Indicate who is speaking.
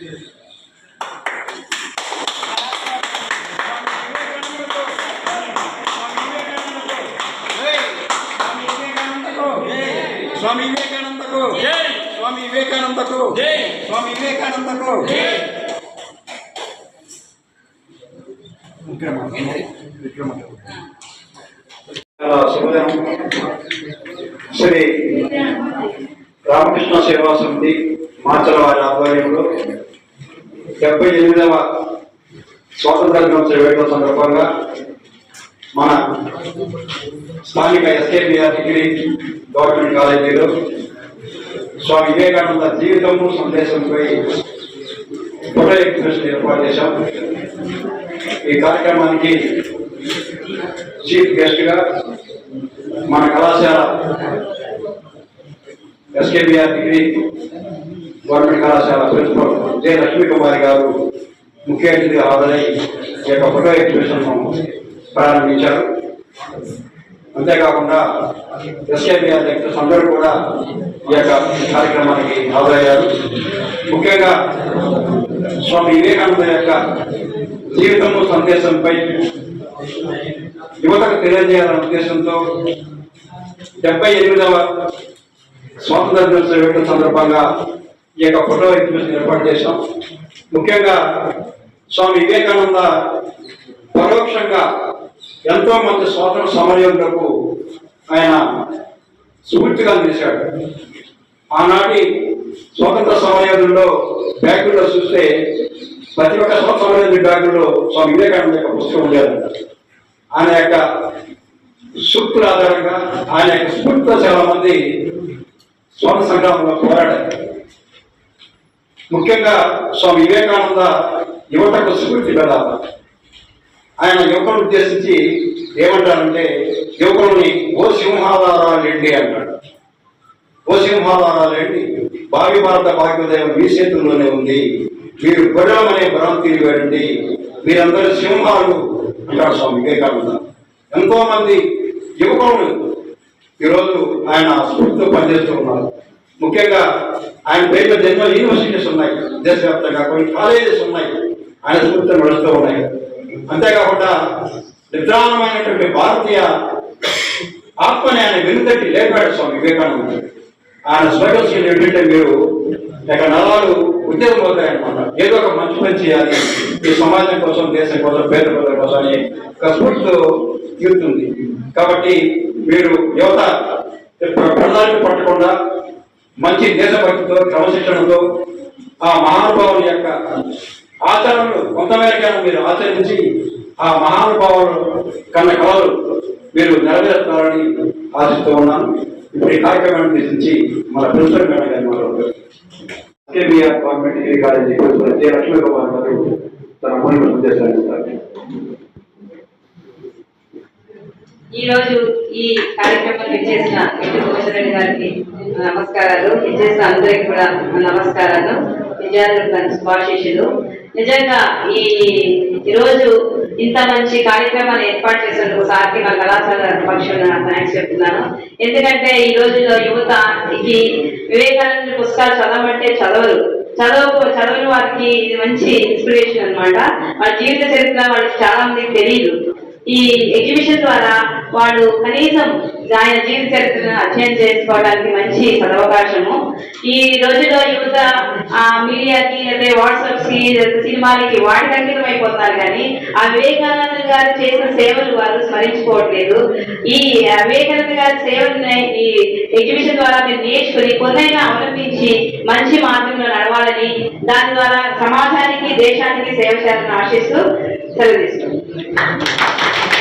Speaker 1: స్వామి వివేకానందకు. స్వామి వివేకానందకు. స్వామి వివేకానందకు.
Speaker 2: శ్రీ రామకృష్ణ సేవా సమితి మాచల వారి ఆధ్వర్యంలో డెబ్బై ఎనిమిదవ స్వాతంత్ర దినోత్సవ వేడుకల సందర్భంగా మన స్థానిక ఎస్కేబిఆర్ డిగ్రీ గవర్నమెంట్ కాలేజీలో స్వామి వివేకానంద జీవితము సందేశంపై ఫోటో ఎగ్జిబిషన్ ఏర్పాటు చేశాం. ఈ కార్యక్రమానికి చీఫ్ గెస్ట్గా మన కళాశాల ఎస్కేబిఆర్ డిగ్రీ గవర్నమెంట్ కళాశాల ప్రిన్సిపల్ జే లక్ష్మీ కుమారి గారు ముఖ్య అతిథిగా హాజరై ఈ యొక్క ఫోటో ఎగ్జిబిషన్ ప్రారంభించారు. అంతేకాకుండా ఎస్కేబిఆర్ లెక్చర్స్ అందరూ కూడా ఈ యొక్క కార్యక్రమానికి హాజరయ్యారు. ముఖ్యంగా స్వామి వివేకానంద యొక్క జీవితము సందేశంపై యువతకు తెలియజేయాలనే ఉద్దేశంతో డెబ్బై ఎనిమిదవ స్వాతంత్ర దినోత్సవ సందర్భంగా ఈ యొక్క ఫోటో ఎగ్జిబిషన్ ఏర్పాటు చేశాం. ముఖ్యంగా స్వామి వివేకానంద పరోక్షంగా ఎంతో మంది స్వాతంత్ర సమరయోగులకు ఆయన స్ఫూర్తిగా అందించాడు. ఆనాటి స్వాతంత్ర సమరయోధుల్లో బ్యాగుల్లో చూస్తే ప్రతి ఒక్క స్వాతంత్ర బ్యాగుల్లో స్వామి వివేకానంద యొక్క పుస్తకం లేదు ఆయన యొక్క సూక్తుల ఆధారంగా ఆయన యొక్క స్ఫూర్తితో చాలా మంది స్వాతంత్ర సంగ్రామంలో పోరాడారు. ముఖ్యంగా స్వామి వివేకానంద యువతకు స్ఫూర్తి పెడాలి ఆయన యువకులను ఉద్దేశించి ఏమంటారంటే యువకులని ఓ సింహాధారాలేండి అంటాడు. ఓ సింహాధారాలేండి భావి భారత భాగ్యోదయం మీ చేతుల్లోనే ఉంది. మీరు గొడవలనే భ్రాంతి వేయండి మీరందరూ సింహాలు అంటారు స్వామి వివేకానంద. ఎంతో మంది యువకులను ఈరోజు ఆయన స్ఫూర్తితో పనిచేస్తూ ఉన్నారు. ముఖ్యంగా ఆయన పేరులో జన్మ యూనివర్సిటీస్ ఉన్నాయి. దేశవ్యాప్తంగా కొన్ని కాలేజెస్ ఉన్నాయి. ఆయన స్ఫూర్తితో నడుస్తూ ఉన్నాయి. అంతేకాకుండా నిద్రాణమైనటువంటి భారతీయ ఆత్మని ఆయన వెనుకట్టి లేపాడు స్వామి వివేకానంద ఆయన స్వగల్సిన ఏంటంటే మీరు ఇక నలాలు ఉద్యోగం అవుతాయన్నమాట ఏదో ఒక మంచి పని చేయాలి. ఈ సమాజం కోసం దేశం కోసం పేద ప్రజల కోసం అని ఒక స్ఫూర్తితో తీరుతుంది. కాబట్టి మీరు యువత ప్రణాళిక పట్టకుండా మంచి దేశభక్తితో క్రమశిక్షణతో ఆ మహానుభావుని యొక్క ఆచరణలు కొంతమేరకైనా మీరు ఆచరించి ఆ మహానుభావులు కన్న కళలు మీరు నెరవేరుస్తారని ఆశిస్తూ ఉన్నాను. ఇప్పుడు ఈ కార్యక్రమాన్ని ఉద్దేశించి మన ప్రిన్సిపల్ మేడం గారి మాట్లాడుతారు KBR government degree college principal Lakshmi Kumar garu తన మూల ఉద్దేశాలు
Speaker 3: ఈ రోజు ఈ కార్యక్రమం ఇచ్చేసిన ఎటు భూషణరెడ్డి గారికి నమస్కారాలు. ఇచ్చేసిన అందరికి కూడా నమస్కారాలు. విజయాలు శుభాశీషులు నిజంగా ఈ ఈరోజు ఇంత మంచి కార్యక్రమాన్ని ఏర్పాటు చేసినందుకు సార్కి మా కళాశాల పక్షున థ్యాంక్స్ చెప్తున్నాను. ఎందుకంటే ఈ రోజుల్లో యువత ఈ వివేకానంద పుస్తకాలు చదవమంటే చదవరు. చదవకు చదవని వారికి ఇది మంచి ఇన్స్పిరేషన్ అన్నమాట. వాళ్ళ జీవిత చరిత్ర వాళ్ళకి చాలా మందికి తెలియదు ఈ ఎగ్జిబిషన్ ద్వారా వాళ్ళు కనీసం ఆయన జీవిత చరిత్రను అధ్యయనం చేసుకోవడానికి మంచి సదవకాశము. ఈ రోజుల్లో యువత మీడియాకి లేదా వాట్సాప్కి లేదా సినిమాలకి వాటికి అంకితం అయిపోతున్నారు కానీ ఆ వివేకానంద గారు చేసిన సేవలు వారు స్మరించుకోవట్లేదు. ఈ వివేకానంద గారి సేవల్ని ఈ ఎగ్జిబిషన్ ద్వారా మీరు నేర్చుకుని కొన్నైనా అవలంబించి మంచి మార్గంలో నడవాలని దాని ద్వారా సమాజానికి దేశానికి సేవ చేయాలని ఆశిస్తూ సెలవు Thank you.